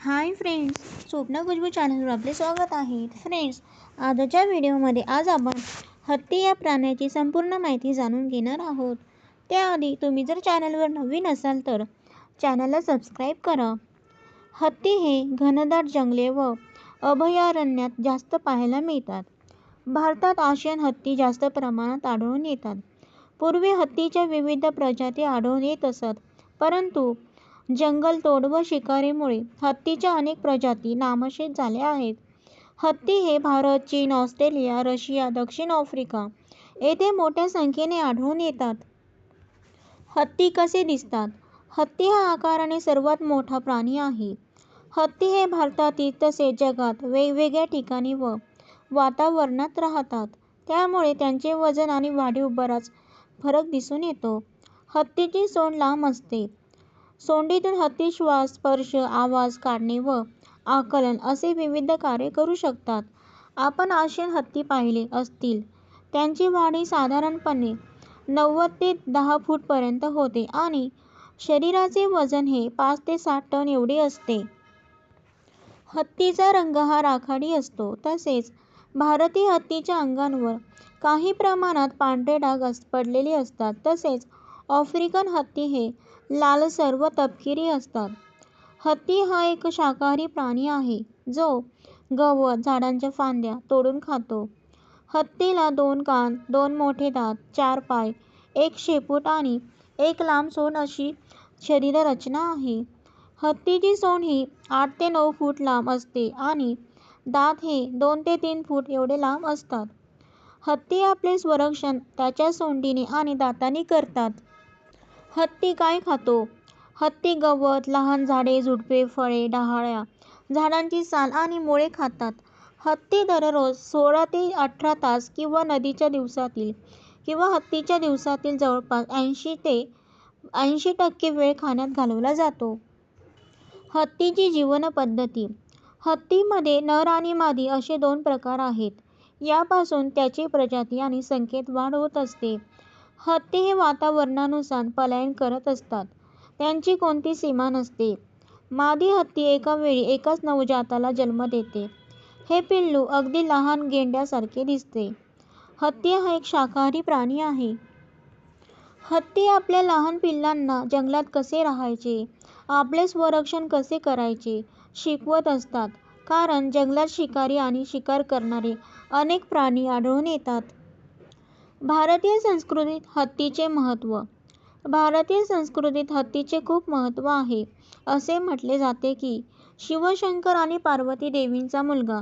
Hi friends स्वप्न खुशबू चॅनलवर आपले स्वागत आहे. फ्रेंड्स आजच्या व्हिडिओमध्ये आज आपण हत्ती या प्राण्याची संपूर्ण माहिती जाणून घेणार आहोत. त्याआधी तुम्ही जर चॅनलवर नवीन असाल तर चॅनलला सबस्क्राईब करा. हत्ती हे घनदाट जंगले व अभयारण्यात जास्त पाहायला मिळतात. भारतात आशियन हत्ती जास्त प्रमाणात आढळून येतात. पूर्वी हत्तीच्या विविध प्रजाती आढळून येत असत परंतु जंगलतोड व शिकारीमुळे हत्तीच्या अनेक प्रजाती नामशेष झाल्या आहेत. हत्ती हे भारत चीन ऑस्ट्रेलिया रशिया दक्षिण आफ्रिका येथे मोठ्या संख्येने आढळून येतात. हत्ती कसे दिसतात? हत्ती हा आकाराने सर्वात मोठा प्राणी आहे. हत्ती हे भारतातील तसेच जगात वेगवेगळ्या ठिकाणी व वातावरणात राहतात. त्यामुळे त्यांचे वजन आणि वाढीव बराच फरक दिसून येतो. हत्तीची सोंड लांब असते. सोंडीतून हत्ती श्वास स्पर्श आवाज काढणे व आकलन असे विविध कार्य करू शकतात. आपण आशियन हत्ती पाहिले असतील. त्यांची वाढी साधारणपणे नव्वद ते दहा फूटपर्यंत होते आणि शरीराचे वजन हे पाच ते सात टन एवढे असते. हत्तीचा रंग हा राखाडी असतो. तसेच भारतीय हत्तीच्या अंगावर काही प्रमाणात पांढरे डाग पडलेले असतात. तसेच आफ्रिकन हत्ती हे लाल सर्व तपकिरी असतात. हत्ती हा एक शाकाहारी प्राणी आहे जो गवत झाडांच्या फांद्या तोडून खातो. हत्तीला दोन कान दोन मोठे दात चार पाय एक शेपूट आणि एक लांब सोंड अशी शरीररचना आहे. हत्तीची सोंड ही आठ ते नऊ फूट लांब असते आणि दात हे दोन ते तीन फूट एवढे लांब असतात. हत्ती आपले संरक्षण त्याच्या सोंडीने आणि दातांनी करतात. हत्ती काय खातो? हत्ती गवत लहान झाडे झुडपे फळे डहाळ्या झाडांची साल आणि मुळे खातात. हत्ती दररोज सोळा ते अठरा तास किंवा नदीच्या दिवसातील किंवा हत्तीच्या दिवसातील जवळपास ऐंशी ते ऐंशी टक्के वेळ खाण्यात घालवला जातो. हत्तीची जीवनपद्धती. हत्तीमध्ये नर आणि मादी असे दोन प्रकार आहेत. यापासून त्याची प्रजाती आणि संख्येत वाढ होत असते. हत्ती हे वातावरणानुसार पलायन करत असतात. त्यांची कोणती सीमा नसते. मादी हत्ती एका वेळी एकाच नवजाताला जन्म देते. हे पिल्लू अगदी लहान गेंड्यासारखे दिसते. हत्ती हा एक शाकाहारी प्राणी आहे. हत्ती आपल्या लहान पिल्लांना जंगलात कसे राहायचे आपले संरक्षण कसे करायचे शिकवत असतात. कारण जंगलात शिकारी आणि शिकार करणारे अनेक प्राणी आढळून येतात. भारतीय संस्कृतीत हत्तीचे महत्त्व. भारतीय संस्कृतीत हत्तीचे खूप महत्त्व आहे. असे म्हटले जाते की शिवशंकर आणि पार्वती देवींचा मुलगा.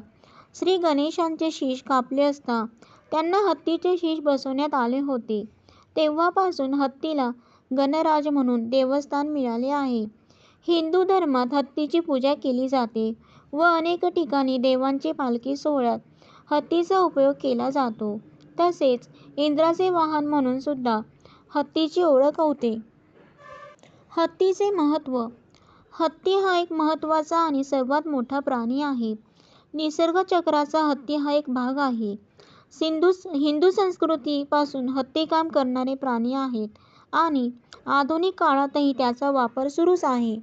श्री गणेशांचे शीश कापले असता त्यांना हत्तीचे शीश बसवण्यात आले होते. तेव्हापासून हत्तीला गणराज म्हणून देवस्थान मिळाले आहे. हिंदू धर्मात हत्तीची पूजा केली जाते व अनेक ठिकाणी देवांचे पालखी सोहळ्यात हत्तीचा उपयोग केला जातो. तसेच इंद्राचे वाहन म्हणून सुद्धा हत्तीची ओळख होते. हत्तीचे महत्त्व हत्ती हा एक महत्त्वाचा आणि सर्वात मोठा प्राणी आहे. निसर्ग चक्राचा हत्ती हा एक भाग आहे. सिंधू हिंदू संस्कृती पासून हत्तीकाम करणारे प्राणी आहेत आणि आधुनिक काळातही त्याचा वापर सुरूच आहे.